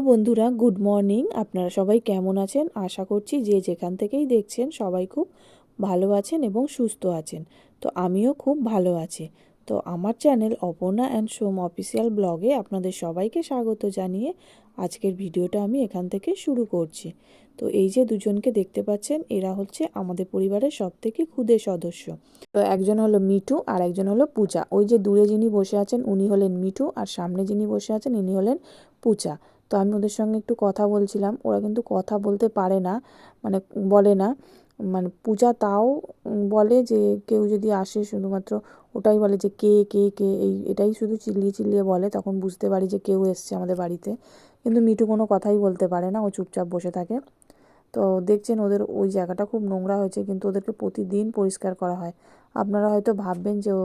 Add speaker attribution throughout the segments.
Speaker 1: বন্ধুরা, good morning. আপনারা সবাই কেমন আছেন? আশা করছি যে যেখান থেকেই দেখছেন সবাই খুব ভালো আছেন এবং সুস্থ আছেন। তো আমিও খুব ভালো আছি। তো আমার channel Aparna and Som official ব্লগে আপনাদের সবাইকে স্বাগত জানিয়ে আজকের ভিডিওটা আমি এখান থেকে শুরু করছি। তো এই যে দুজনকে দেখতে পাচ্ছেন, এরা হচ্ছে আমাদের পরিবারের সব থেকে ক্ষুদে সদস্য। তো একজন হলো মিঠু আর একজন হলো পূজা। ওই যে দূরে যিনি বসে আছেন, উনি হলেন মিঠু আর সামনে যিনি বসে আছেন, ইনি হলেন পূজা। তো আমি ওদের সঙ্গে একটু কথা বলছিলাম। ওরা কিন্তু কথা বলতে পারে না মানে বলে না। মানে পূজা তাও বলে যে, কেউ যদি আসে শুধুমাত্র ওটাই বলে যে, কে কে কে, এই, এটাই শুধু চিল্লিয়ে চিল্লিয়ে বলে, তখন বুঝতে পারি যে কেউ এসছে আমাদের বাড়িতে। কিন্তু মিঠু কোনো কথাই বলতে পারে না, ও চুপচাপ বসে থাকে। তো দেখছেন ওদের ওই জায়গাটা খুব নোংরা হয়েছে, কিন্তু ওদেরকে প্রতিদিন পরিষ্কার করা হয়। আপনারা হয়তো ভাববেন যে ও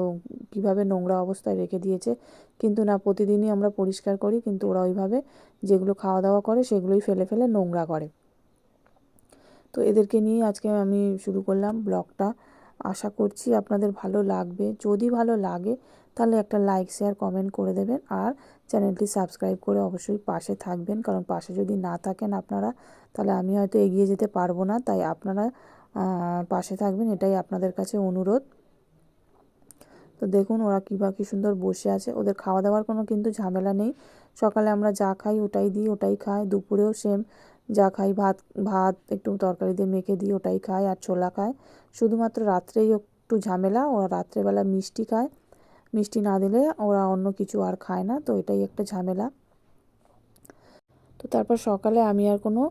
Speaker 1: কীভাবে নোংরা অবস্থায় রেখে দিয়েছে, কিন্তু না, প্রতিদিনই আমরা পরিষ্কার করি, কিন্তু ওরা ওইভাবে যেগুলো খাওয়া দাওয়া করে সেগুলোই ফেলে ফেলে নোংরা করে। তো এদেরকে নিয়ে আজকে আমি শুরু করলাম ব্লগটা। আশা করছি আপনাদের ভালো লাগবে। যদি ভালো লাগে তাহলে একটা লাইক শেয়ার কমেন্ট করে দেবেন আর চ্যানেলটি সাবস্ক্রাইব করে অবশ্যই পাশে থাকবেন। কারণ পাশে যদি না থাকেন আপনারা, তাহলে আমি হয়তো এগিয়ে যেতে পারব না। তাই আপনারা পাশে থাকবেন, এটাই আপনাদের কাছে অনুরোধ। তো দেখুন ওরা কী বা কী সুন্দর বসে আছে। ওদের খাওয়া দাওয়ার কোনো কিন্তু ঝামেলা নেই। সকালে আমরা যা খাই ওটাই দিই, ওটাই খাই। দুপুরেও সেম যা খাই ভাত ভাত, একটু তরকারি দিয়ে মেখে দিই, ওটাই খায় আর ছোলা খায় শুধুমাত্র রাত্রেই একটু ঝামেলা, ওরা রাত্রেবেলা মিষ্টি খায়। মিষ্টি না দিলে ওরা অন্য কিছু আর খায় না, তো এটাই একটা ঝামেলা। তো তারপর সকালে আমি আর কোনো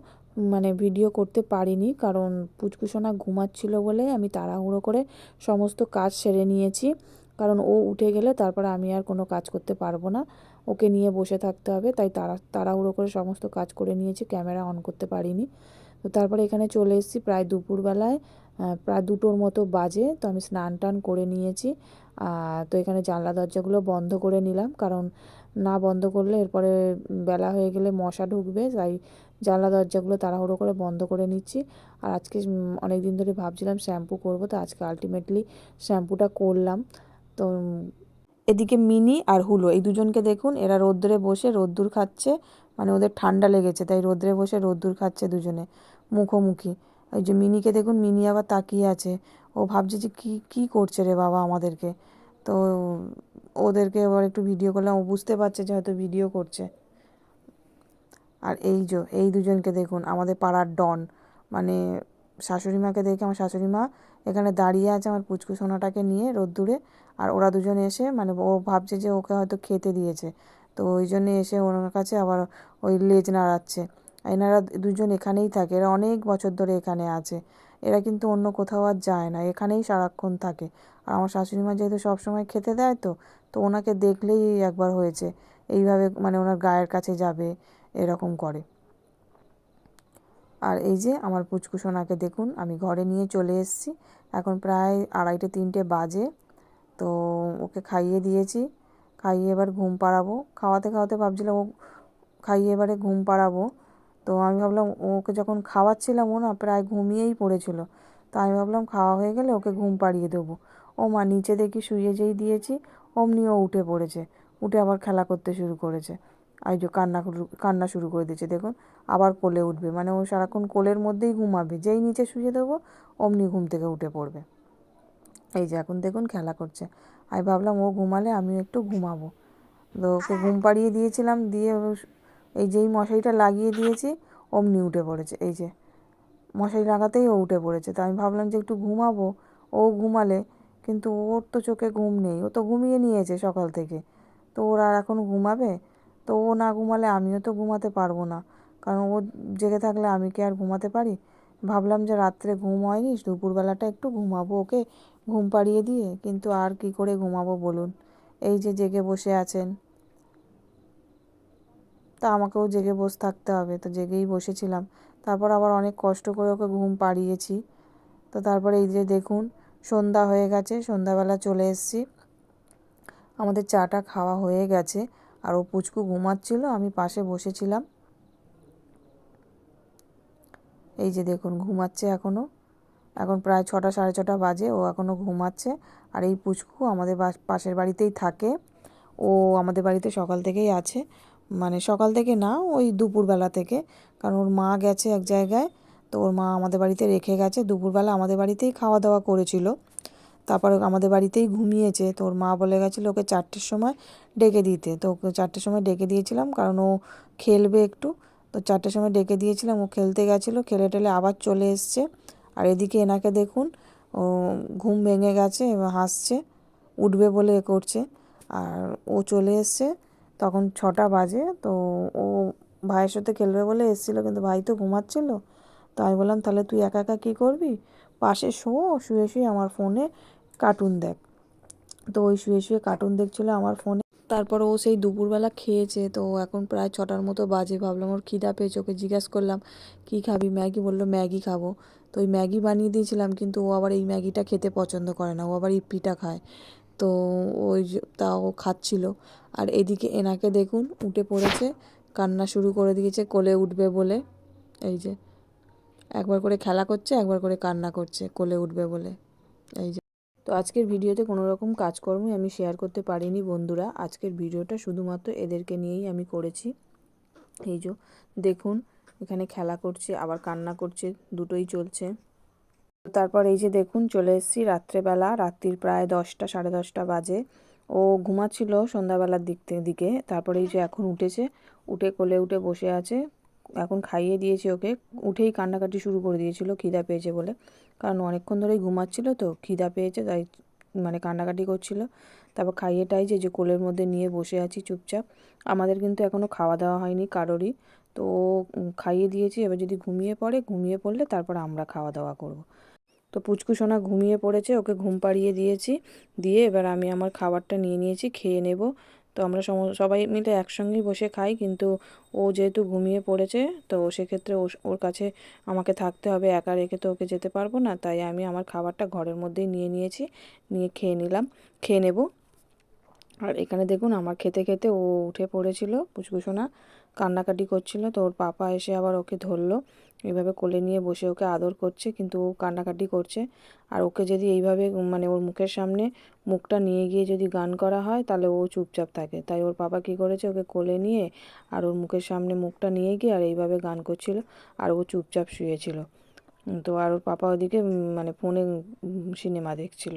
Speaker 1: মানে ভিডিও করতে পারিনি, কারণ পুচকুসোনা ঘুমাচ্ছিল বলে আমি তাড়াহুড়ো করে সমস্ত কাজ সেরে নিয়েছি। কারণ ও উঠে গেলে তারপরে আমি আর কোনো কাজ করতে পারব না, ওকে নিয়ে বসে থাকতে হবে, তাই তাড়া, তাড়াহুড়ো করে সমস্ত কাজ করে নিয়েছি, ক্যামেরা অন করতে পারিনি। তো তারপরে এখানে চলে এসেছি প্রায় দুপুরবেলায় প্রায় দুটোর মতো বাজে, তো আমি স্নান টান করে নিয়েছি। তো এখানে জানলা দরজাগুলো বন্ধ করে নিলাম, কারণ না বন্ধ করলে এরপরে বেলা হয়ে গেলে মশা ঢুকবে, তাই জানলা দরজাগুলো তাড়াহুড়ো করে বন্ধ করে নিচ্ছি। আর আজকে অনেক দিন ধরে ভাবছিলাম শ্যাম্পু করব, তো আজকে আলটিমেটলি শ্যাম্পুটা করলাম। তো এদিকে মিনি আর হুলো, এই দুজনকে দেখুন, এরা রোদ্রে বসে রোদ্দুর খাচ্ছে মানে ওদের ঠান্ডা লেগেছে, তাই রোদ্রে বসে রোদ্দুর খাচ্ছে দুজনে, মুখোমুখি। ওই যে মিনিকে দেখুন, মিনি আবার তাকিয়ে আছে ও ভাবছে যে কী কী করছে রে বাবা আমাদেরকে? তো ওদেরকে এবার একটু ভিডিও করলাম, ও বুঝতে পারছে যে হয়তো ভিডিও করছে। আর এই যে, এই দুজনকে দেখুন, আমাদের পাড়ার ডন মানে শাশুড়ি মাকে দেখে আমার শাশুড়ি মা এখানে দাঁড়িয়ে আছে আমার পুচকু সোনাটাকে নিয়ে রোদ্দুরে, আর ওরা দুজন এসে মানে ও ভাবছে যে ওকে হয়তো খেতে দিয়েছে। তো ওই জন্যে এসে ওনার কাছে আবার ওই লেজ নাড়াচ্ছে। এনারা দুজন এখানেই থাকে, এরা অনেক বছর ধরে এখানে আছে। এরা কিন্তু অন্য কোথাও আর যায় না, এখানেই সারাক্ষণ থাকে। আর আমার শাশুড়ি মা যেহেতু সবসময় খেতে দেয় তো তো ওনাকে দেখলেই একবার হয়েছে, এইভাবে মানে ওনার গায়ের কাছে যাবে, এরকম করে। আর এই যে আমার পুচকু সোনাকে দেখুন, আমি ঘরে নিয়ে চলে এসেছি, এখন প্রায় আড়াইটে তিনটে বাজে, তো ওকে খাইয়ে দিয়েছি, খাইয়ে এবার ঘুম পাড়াবো। খাওয়াতে খাওয়াতে ভাবছিলাম ও খাইয়ে এবারে ঘুম পাড়াবো তো আমি ভাবলাম ওকে যখন খাওয়াচ্ছিলাম, ও না প্রায় ঘুমিয়েই পড়েছিল। তো আমি ভাবলাম খাওয়া হয়ে গেলে ওকে ঘুম পাড়িয়ে দেবো। ও মা নিচে দেখি শুয়ে যেই দিয়েছি, অমনি ও উঠে পড়েছে। উঠে আবার খেলা করতে শুরু করেছে। এই যে কান্না কান্না শুরু করে দিয়েছে, দেখুন, আবার কোলে উঠবে। মানে ও সারাক্ষণ কোলের মধ্যেই ঘুমাবে। যেই নিচে শুয়ে দেবো, অমনি ঘুম থেকে উঠে পড়বে। এই যে এখন দেখুন খেলা করছে। আমি ভাবলাম ও ঘুমালে আমিও একটু ঘুমাবো। তো ওকে ঘুম পাড়িয়ে দিয়েছিলাম, দিয়ে এই যেই মশারিটা লাগিয়ে দিয়েছি, অমনি উঠে পড়েছে। এই যে, মশারি লাগাতেই ও উঠে পড়েছে। তো আমি ভাবলাম যে একটু ঘুমাবো। ও ঘুমালে, কিন্তু ওর তো চোখে ঘুম নেই। ও তো ঘুমিয়ে নিয়েছে সকাল থেকে। তো ওর আর এখন ঘুমাবে? তো ও না ঘুমালে আমিও তো ঘুমাতে পারব না। কারণ ও জেগে থাকলে আমি কি আর ঘুমাতে পারি? ভাবলাম যে রাত্রে ঘুম হয়নি, দুপুরবেলাটা একটু ঘুমাবো ওকে, ঘুম পাড়িয়ে দিয়ে, কিন্তু আর কি করে ঘুমাবো বলুন? এই যে জেগে বসে আছেন। তা আমাকেও জেগে বসে থাকতে হবে। তো জেগেই বসেছিলাম। তারপর আবার অনেক কষ্ট করে ওকে ঘুম পাড়িয়েছি। তো তারপরে এই যে দেখুন, সন্ধ্যা হয়ে গেছে, সন্ধ্যাবেলা চলে এসেছি। আমাদের চাটা খাওয়া হয়ে গেছে। আর ও পুচকু ঘুমাচ্ছিল, আমি পাশে বসেছিলাম। এই যে দেখুন, ঘুমাচ্ছে এখনও এখন প্রায় ছটা, সাড়ে ছটা বাজে, ও এখনও ঘুমাচ্ছে। আর এই পুচকু আমাদের পাশের বাড়িতেই থাকে। ও আমাদের বাড়িতে সকাল থেকেই আছে। মানে সকাল থেকে না, ওই দুপুরবেলা থেকে। কারণ ওর মা গেছে এক জায়গায়, তো ওর মা আমাদের বাড়িতে রেখে গেছে। দুপুরবেলা আমাদের বাড়িতেই খাওয়া দাওয়া করেছিল। তারপর আমাদের বাড়িতেই ঘুমিয়েছে, তো ওর মা বলে গেছিল ওকে চারটের সময় ডেকে দিতে। তো ওকে চারটের সময় ডেকে দিয়েছিলাম, কারণ ও খেলবে একটু। তো চারটের সময় ডেকে দিয়েছিলাম, ও খেলতে গেছিল, খেলে টেলে আবার চলে এসছে। আর এদিকে এনাকে দেখুন, ও ঘুম ভেঙে গেছে, হাসছে, উঠবে বলে এ করছে। আর ও চলে এসছে তখন ছটা বাজে, তো ও ভাইয়ের সাথে খেলবে বলে এসেছিল, কিন্তু ভাই তো ঘুমাচ্ছিল। তো আমি বললাম, তাহলে তুই একা একা কী করবি? পাশে শো, শুয়ে শুয়ে আমার ফোনে কার্টুন দেখ। তো ওই শুয়ে শুয়ে কার্টুন দেখছিলো আমার ফোনে। তারপর ও সেই দুপুরবেলা খেয়েছে, তো এখন প্রায় ছটার মতো বাজে। ভাবলাম ওর খিদা পেয়েছে, ওকে জিজ্ঞাসা করলাম, কী খাবি? ম্যাগি বলল, ম্যাগি খাব। তো ওই ম্যাগি বানিয়ে দিয়েছিলাম, কিন্তু ও আবার এই ম্যাগিটা খেতে পছন্দ করে না, ও আবার ইপ্পিটা খায়। তো ওই তা ও খাচ্ছিল। আর এদিকে এনাকে দেখুন, উঠে পড়েছে, কান্না শুরু করে দিয়েছে, কোলে উঠবে বলে। এই যে, একবার করে খেলা করছে, একবার করে কান্না করছে, কোলে উঠবে বলে। এই যে, তো আজকের ভিডিওতে কোনো রকম কাজকর্মই আমি শেয়ার করতে পারিনি বন্ধুরা। আজকের ভিডিওটা শুধুমাত্র এদেরকে নিয়েই আমি করেছি। এই যে, দেখুন, এখানে খেলা করছে, আবার কান্না করছে, দুটোই চলছে। তারপর এই যে দেখুন, চলে এসেছি রাত্রেবেলা, রাত্রির প্রায় দশটা, সাড়ে দশটা বাজে। ও ঘুমাচ্ছিল সন্ধ্যাবেলার দিক দিকে। তারপরে এই যে এখন উঠেছে, উঠে কোলে উঠে বসে আছে। এখন খাইয়ে দিয়েছি ওকে। উঠেই কান্নাকাটি শুরু করে দিয়েছিল, খিদা পেয়েছে বলে। কারণ অনেকক্ষণ ধরেই ঘুমাচ্ছিল তো, খিদা পেয়েছে তাই মানে কান্নাকাটি করছিল। তারপর খাইয়ে টাইয়ে যে কোলের মধ্যে নিয়ে বসে আছি চুপচাপ, আমাদের কিন্তু এখনও খাওয়া দাওয়া হয়নি কারোরই। তো খাইয়ে দিয়েছি, এবার যদি ঘুমিয়ে পড়ে, ঘুমিয়ে পড়লে তারপর আমরা খাওয়া দাওয়া করব। তো পুচকু সোনা ঘুমিয়ে পড়েছে, ওকে ঘুম পাড়িয়ে দিয়েছি। দিয়ে এবার আমি আমার খাবারটা নিয়ে নিয়েছি, খেয়ে নেব। তো আমরা সবাই মিলে একসঙ্গেই বসে খাই, কিন্তু ও যেহেতু ঘুমিয়ে পড়েছে, তো সেক্ষেত্রে ওর কাছে আমাকে থাকতে হবে, একা রেখে তো ওকে যেতে পারব না, তাই আমি আমার খাবারটা ঘরের মধ্যেই নিয়ে নিয়েছি, নিয়ে খেয়ে নিলাম, খেয়ে নেব। আর এখানে দেখুন, আমার খেতে খেতে ও উঠে পড়েছিল পুচকুসোনা কান্নাকাটি করছিল। তো ওর পাপা এসে আবার ওকে ধরলো। এইভাবে কোলে নিয়ে বসে ওকে আদর করছে, কিন্তু ও কান্নাকাটি করছে। আর ওকে যদি এইভাবে মানে ওর মুখের সামনে মুখটা নিয়ে গিয়ে যদি গান করা হয়, তাহলে ও চুপচাপ থাকে। তাই ওর পাপা কী করেছে, ওকে কোলে নিয়ে আর ওর মুখের সামনে মুখটা নিয়ে গিয়ে আর এইভাবে গান করছিল আর ও চুপচাপ শুয়েছিল। তো আর ওর পাপা ওদিকে মানে ফোনে সিনেমা দেখছিল।